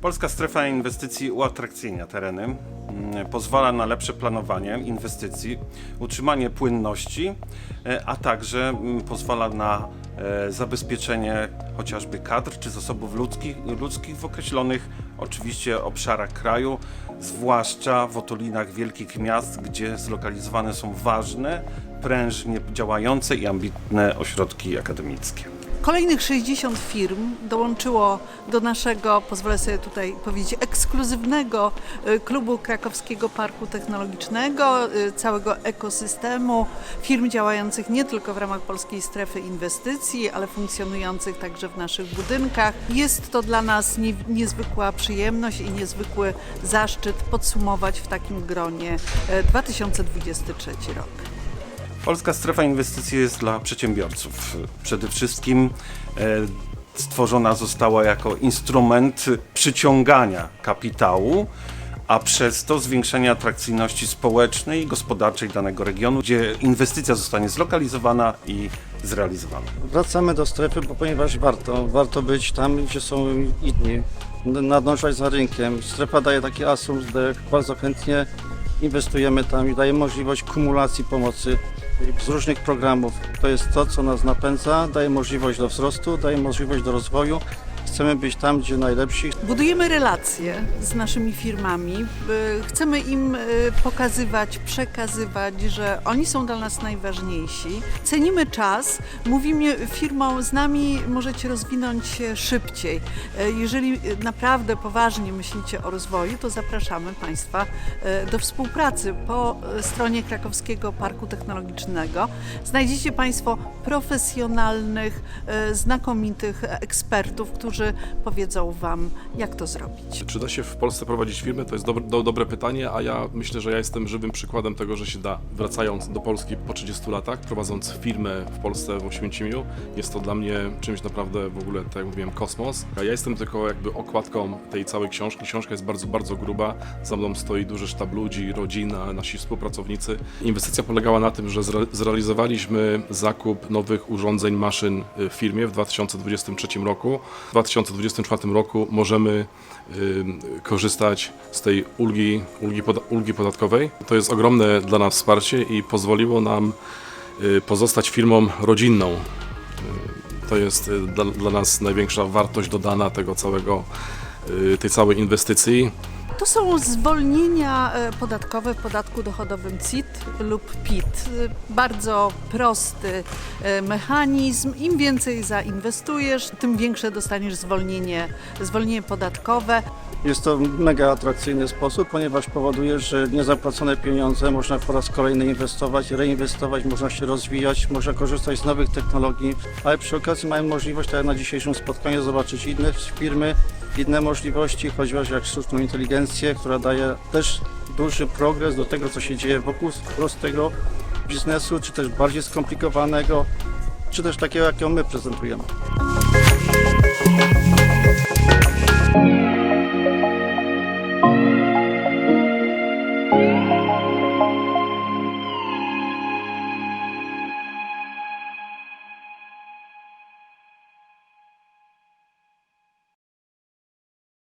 Polska strefa inwestycji uatrakcyjnia tereny, mm, pozwala na lepsze planowanie inwestycji, utrzymanie płynności, e, a także mm, pozwala na e, zabezpieczenie chociażby kadr czy zasobów ludzkich, ludzkich w określonych oczywiście obszarach kraju, zwłaszcza w otulinach wielkich miast, gdzie zlokalizowane są ważne, prężnie działające i ambitne ośrodki akademickie. Kolejnych 60 firm dołączyło do naszego, pozwolę sobie tutaj powiedzieć, ekskluzywnego y, klubu Krakowskiego Parku Technologicznego, y, całego ekosystemu firm działających nie tylko w ramach Polskiej Strefy Inwestycji, ale funkcjonujących także w naszych budynkach. Jest to dla nas nie, niezwykła przyjemność i niezwykły zaszczyt podsumować w takim gronie y, 2023 rok. Polska strefa inwestycji jest dla przedsiębiorców. Przede wszystkim e, stworzona została jako instrument przyciągania kapitału, a przez to zwiększenia atrakcyjności społecznej i gospodarczej danego regionu, gdzie inwestycja zostanie zlokalizowana i zrealizowana. Wracamy do strefy, bo ponieważ warto, warto być tam, gdzie są inni, nadążać za rynkiem. Strefa daje taki asumpt, że bardzo chętnie inwestujemy tam i daje możliwość kumulacji pomocy z różnych programów. To jest to, co nas napędza, daje możliwość do wzrostu, daje możliwość do rozwoju. Chcemy być tam, gdzie najlepsi, Budujemy relacje z naszymi firmami. y, Chcemy im y, pokazywać, przekazywać, że oni są dla nas najważniejsi. Cenimy czas. Mówimy firmom, z nami możecie rozwinąć się szybciej. Y, Jeżeli naprawdę poważnie myślicie o rozwoju, to zapraszamy Państwa do współpracy. Po stronie Krakowskiego Parku Technologicznego znajdziecie Państwo profesjonalnych, znakomitych ekspertów, którzy powiedzą Wam, jak to zrobić. Czy da się w Polsce prowadzić firmy? To jest dobre, do, dobre pytanie, a ja myślę, że ja jestem żywym przykładem tego, że się da. Wracając do Polski po 30 latach, prowadząc firmę w Polsce w Oświęcimiu, jest to dla mnie czymś naprawdę w ogóle, tak jak mówiłem, kosmos. A ja jestem tylko jakby okładką tej całej książki. Książka jest bardzo, bardzo gruba. Za mną stoi duży sztab ludzi, rodzina, nasi współpracownicy. Inwestycja polegała na tym, że zre, zrealizowaliśmy zakup nowych urządzeń, maszyn y, w firmie w 2023 roku. W 2024 roku możemy y, korzystać z tej ulgi, ulgi, ulgi podatkowej. To jest ogromne dla nas wsparcie i pozwoliło nam y, pozostać firmą rodzinną. Y, To jest dla, dla nas największa wartość dodana tego całego, tej całej inwestycji. To są zwolnienia e, podatkowe w podatku dochodowym CIT lub PIT. E, Bardzo prosty e, mechanizm. Im więcej zainwestujesz, tym większe dostaniesz zwolnienie, zwolnienie podatkowe. Jest to mega atrakcyjny sposób, ponieważ powoduje, że niezapłacone pieniądze można po raz kolejny inwestować, reinwestować, można się rozwijać, można korzystać z nowych technologii, ale przy okazji mamy możliwość, tak jak na dzisiejszym spotkaniu, zobaczyć inne firmy, inne możliwości, chociaż jak sztuczną inteligencję, która daje też duży progres do tego, co się dzieje wokół prostego biznesu, czy też bardziej skomplikowanego, czy też takiego, jakiego my prezentujemy.